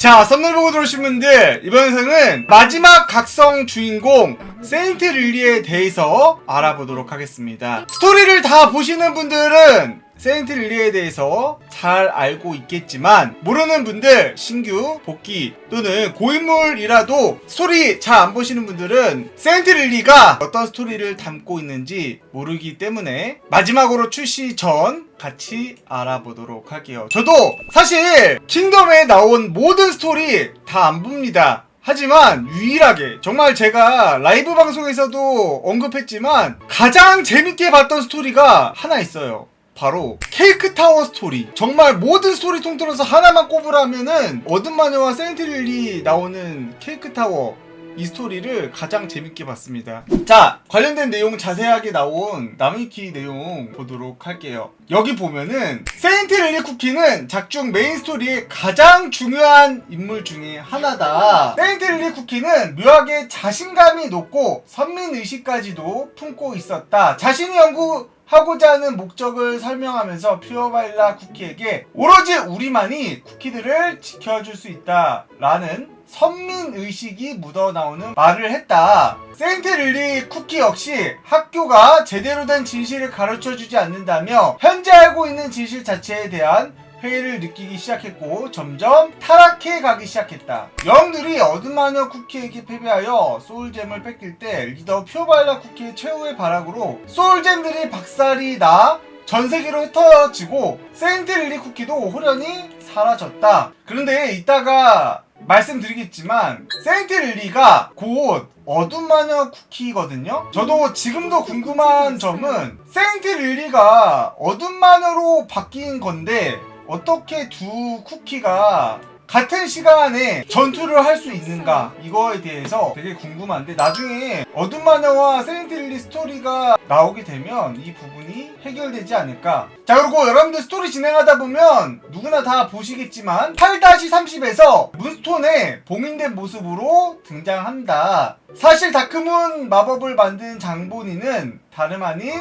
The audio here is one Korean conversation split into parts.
자, 썸네일 보고 들어오신 분들, 이번 영상은 마지막 각성 주인공, 세인트 릴리에 대해서 알아보도록 하겠습니다. 스토리를 다 보시는 분들은 세인트 릴리에 대해서 잘 알고 있겠지만, 모르는 분들, 신규, 복귀, 또는 고인물이라도 스토리 잘 안 보시는 분들은 세인트 릴리가 어떤 스토리를 담고 있는지 모르기 때문에 마지막으로 출시 전 같이 알아보도록 할게요. 저도 사실 킹덤에 나온 모든 스토리 다 안 봅니다. 하지만 유일하게 정말 제가 라이브 방송에서도 언급했지만 가장 재밌게 봤던 스토리가 하나 있어요. 바로 케이크 타워 스토리. 정말 모든 스토리 통틀어서 하나만 꼽으라면은 어둠 마녀와 세인트릴리 나오는 케이크 타워 이 스토리를 가장 재밌게 봤습니다. 자, 관련된 내용 자세하게 나온 나무위키 내용 보도록 할게요. 여기 보면은 세인트 릴리 쿠키는 작중 메인 스토리의 가장 중요한 인물 중에 하나다. 세인트 릴리 쿠키는 묘하게 자신감이 높고 선민의식까지도 품고 있었다. 자신이 연구 하고자 하는 목적을 설명하면서 퓨어바일라 쿠키에게 오로지 우리만이 쿠키들을 지켜줄 수 있다 라는 선민 의식이 묻어나오는 말을 했다. 세인트 릴리 쿠키 역시 학교가 제대로 된 진실을 가르쳐 주지 않는다며 현재 알고 있는 진실 자체에 대한 회의를 느끼기 시작했고 점점 타락해 가기 시작했다. 영들이 어둠마녀 쿠키에게 패배하여 소울잼을 뺏길 때 리더 퓨어바일라 쿠키의 최후의 발악으로 소울잼들이 박살이 나 전 세계로 흩어지고 세인트 릴리 쿠키도 호련히 사라졌다. 그런데 이따가 말씀드리겠지만 세인트 릴리가 곧 어둠 마녀 쿠키거든요. 저도 지금도 궁금한 점은 세인트 릴리가 어둠 마녀로 바뀐 건데 어떻게 두 쿠키가 같은 시간에 전투를 할 수 있는가? 이거에 대해서 되게 궁금한데 나중에 어둠 마녀와 세인트 릴리 스토리가 나오게 되면 이 부분이 해결되지 않을까? 자 그리고 여러분들 스토리 진행하다 보면 누구나 다 보시겠지만 8-30에서 문스톤의 봉인된 모습으로 등장한다. 사실 다크문 마법을 만든 장본인은 다름 아닌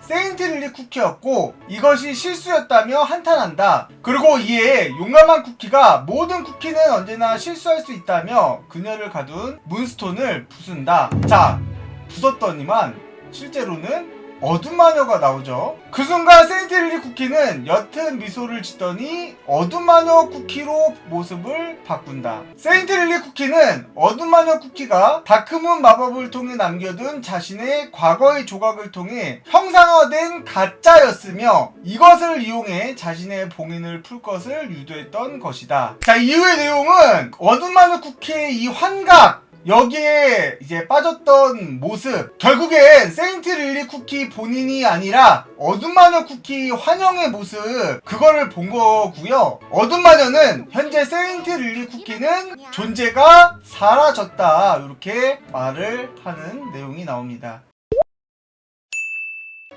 세인트 릴리 쿠키였고 이것이 실수였다며 한탄한다. 그리고 이에 용감한 쿠키가 모든 쿠키는 언제나 실수할 수 있다며 그녀를 가둔 문스톤을 부순다. 자, 부쉈더니만 실제로는 어둠 마녀가 나오죠. 그 순간 세인트 릴리 쿠키는 옅은 미소를 짓더니 어둠 마녀 쿠키로 모습을 바꾼다. 세인트 릴리 쿠키는 어둠 마녀 쿠키가 다크문 마법을 통해 남겨둔 자신의 과거의 조각을 통해 형상화된 가짜였으며 이것을 이용해 자신의 봉인을 풀 것을 유도했던 것이다. 자, 이후의 내용은 어둠 마녀 쿠키의 이 환각 여기에 이제 빠졌던 모습. 결국엔 세인트 릴리 쿠키 본인이 아니라 어둠 마녀 쿠키 환영의 모습. 그거를 본 거고요. 어둠 마녀는 현재 세인트 릴리 쿠키는 존재가 사라졌다. 이렇게 말을 하는 내용이 나옵니다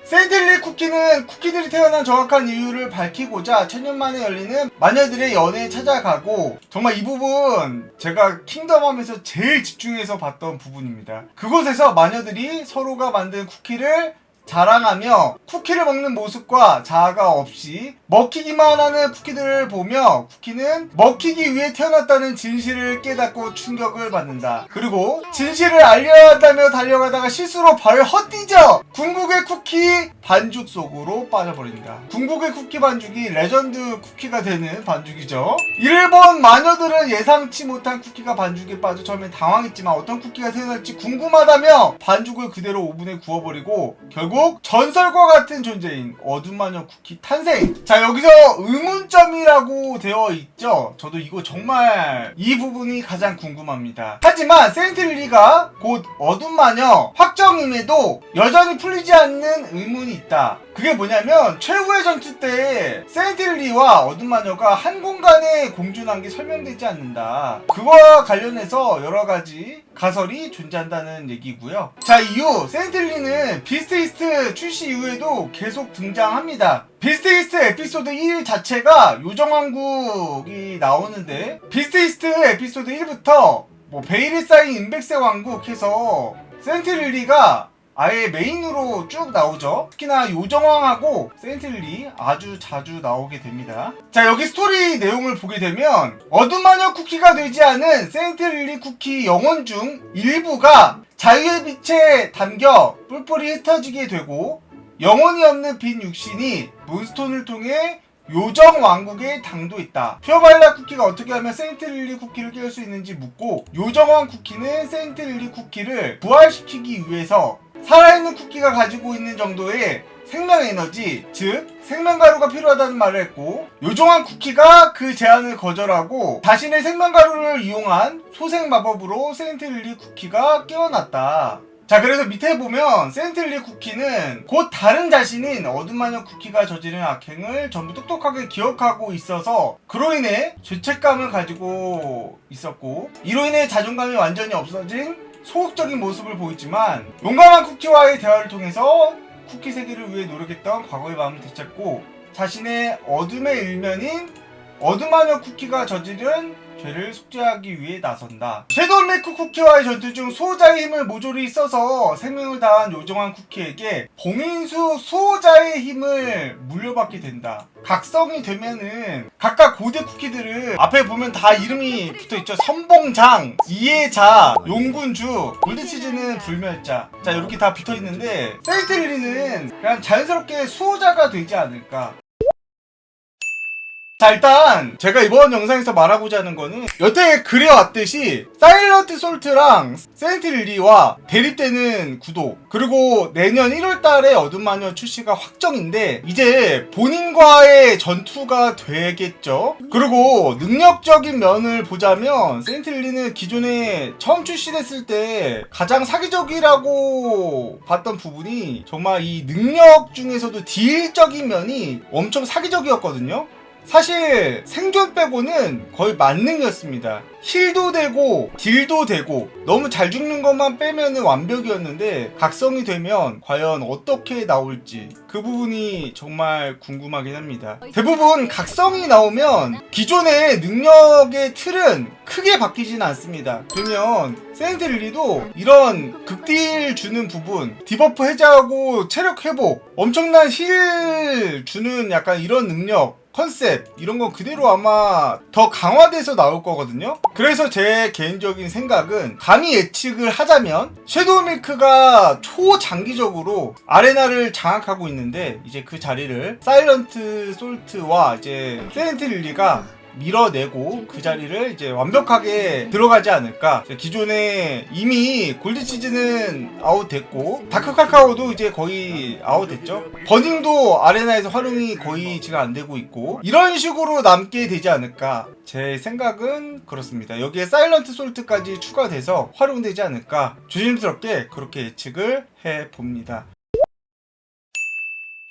세인트릴리 쿠키는 쿠키들이 태어난 정확한 이유를 밝히고자 천년 만에 열리는 마녀들의 연애에 찾아가고 정말 이 부분 제가 킹덤 하면서 제일 집중해서 봤던 부분입니다. 그곳에서 마녀들이 서로가 만든 쿠키를 자랑하며 쿠키를 먹는 모습과 자아가 없이 먹히기만 하는 쿠키들을 보며 쿠키는 먹히기 위해 태어났다는 진실을 깨닫고 충격을 받는다. 그리고 진실을 알려야 한다며 달려가다가 실수로 발을 헛디뎌 궁극의 쿠키 반죽 속으로 빠져버린다. 궁극의 쿠키 반죽이 레전드 쿠키가 되는 반죽이죠. 이를 본 마녀들은 예상치 못한 쿠키가 반죽에 빠져 처음엔 당황했지만 어떤 쿠키가 태어날지 궁금하다며 반죽을 그대로 오븐에 구워버리고 결국 전설과 같은 존재인 어둠 마녀 쿠키 탄생. 자 여기서 의문점이라고 되어 있죠. 저도 이거 정말 이 부분이 가장 궁금합니다. 하지만 세인트릴리가 곧 어둠 마녀 확정임에도 여전히 풀리지 않는 의문이 있다. 그게 뭐냐면 최후의 전투 때 세인트릴리와 어둠 마녀가 한 공간에 공존한 게 설명되지 않는다. 그거와 관련해서 여러 가지 가설이 존재한다는 얘기고요. 자 이후 세인트릴리는 비스트 이스트 출시 이후에도 계속 등장합니다. 비스트 이스트 에피소드 1 자체가 요정왕국이 나오는데 비스트 이스트 에피소드 1부터 뭐 베일에 쌓인 임백세 왕국 해서 센트릴리가 아예 메인으로 쭉 나오죠. 특히나 요정왕하고 세인트릴리 아주 자주 나오게 됩니다. 자 여기 스토리 내용을 보게 되면 어둠 마녀 쿠키가 되지 않은 세인트릴리 쿠키 영혼 중 일부가 자유의 빛에 담겨 뿔뿔이 흩어지게 되고 영혼이 없는 빈 육신이 몬스톤을 통해 요정 왕국에 당도 있다. 퓨어바일라 쿠키가 어떻게 하면 세인트 릴리 쿠키를 깰 수 있는지 묻고 요정왕 쿠키는 세인트 릴리 쿠키를 부활시키기 위해서 살아있는 쿠키가 가지고 있는 정도의 생명 에너지, 즉 생명가루가 필요하다는 말을 했고 요정왕 쿠키가 그 제안을 거절하고 자신의 생명가루를 이용한 소생 마법으로 세인트 릴리 쿠키가 깨어났다. 자 그래서 밑에 보면 세인트릴리 쿠키는 곧 다른 자신인 어둠 마녀 쿠키가 저지른 악행을 전부 똑똑하게 기억하고 있어서 그로 인해 죄책감을 가지고 있었고 이로 인해 자존감이 완전히 없어진 소극적인 모습을 보이지만 용감한 쿠키와의 대화를 통해서 쿠키 세계를 위해 노력했던 과거의 마음을 되찾고 자신의 어둠의 일면인 어둠마녀 쿠키가 저지른 죄를 숙제하기 위해 나선다. 섀도우메이크 쿠키와의 전투 중 수호자의 힘을 모조리 써서 생명을 다한 요정한 쿠키에게 봉인수 수호자의 힘을 물려받게 된다. 각성이 되면은 각각 고대 쿠키들은 앞에 보면 다 이름이 붙어 있죠. 선봉장, 이해자, 용군주, 골드치즈는 불멸자. 자 이렇게 다 붙어 있는데 세이트릴리는 그냥 자연스럽게 수호자가 되지 않을까. 자 일단 제가 이번 영상에서 말하고자 하는 거는 여태 그려왔듯이 사일런트 솔트랑 세인트 릴리와 대립되는 구도 그리고 내년 1월달에 어둠마녀 출시가 확정인데 이제 본인과의 전투가 되겠죠? 그리고 능력적인 면을 보자면 세인트 릴리는 기존에 처음 출시됐을 때 가장 사기적이라고 봤던 부분이 정말 이 능력 중에서도 딜적인 면이 엄청 사기적이었거든요 사실 생존 빼고는 거의 만능이었습니다. 힐도 되고 딜도 되고 너무 잘 죽는 것만 빼면은 완벽이었는데 각성이 되면 과연 어떻게 나올지 그 부분이 정말 궁금하긴 합니다. 대부분 각성이 나오면 기존의 능력의 틀은 크게 바뀌진 않습니다. 그러면 세인트 릴리도 이런 극딜 주는 부분, 디버프 해제하고 체력 회복, 엄청난 힐 주는 약간 이런 능력 컨셉 이런 건 그대로 아마 더 강화돼서 나올 거거든요. 그래서 제 개인적인 생각은 감히 예측을 하자면 섀도우 밀크가 초장기적으로 아레나를 장악하고 있는데 이제 그 자리를 사일런트 솔트와 이제 세인트릴리가 밀어내고 그 자리를 이제 완벽하게 들어가지 않을까. 기존에 이미 골드치즈는 아웃됐고 다크 카카오도 이제 거의 아웃됐죠. 버닝도 아레나에서 활용이 거의 지금 안 되고 있고 이런 식으로 남게 되지 않을까. 제 생각은 그렇습니다. 여기에 사일런트 솔트까지 추가돼서 활용되지 않을까. 조심스럽게 그렇게 예측을 해 봅니다.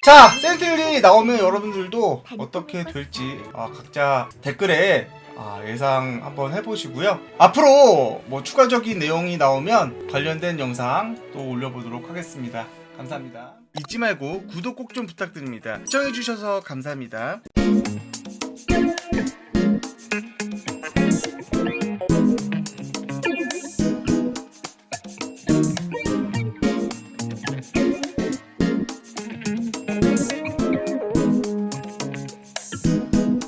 자, 센트리 나오면 여러분들도 어떻게 될지 아, 각자 댓글에 아, 예상 한번 해보시고요. 앞으로 뭐 추가적인 내용이 나오면 관련된 영상 또 올려보도록 하겠습니다. 감사합니다. 잊지 말고 구독 꼭 좀 부탁드립니다. 시청해주셔서 감사합니다.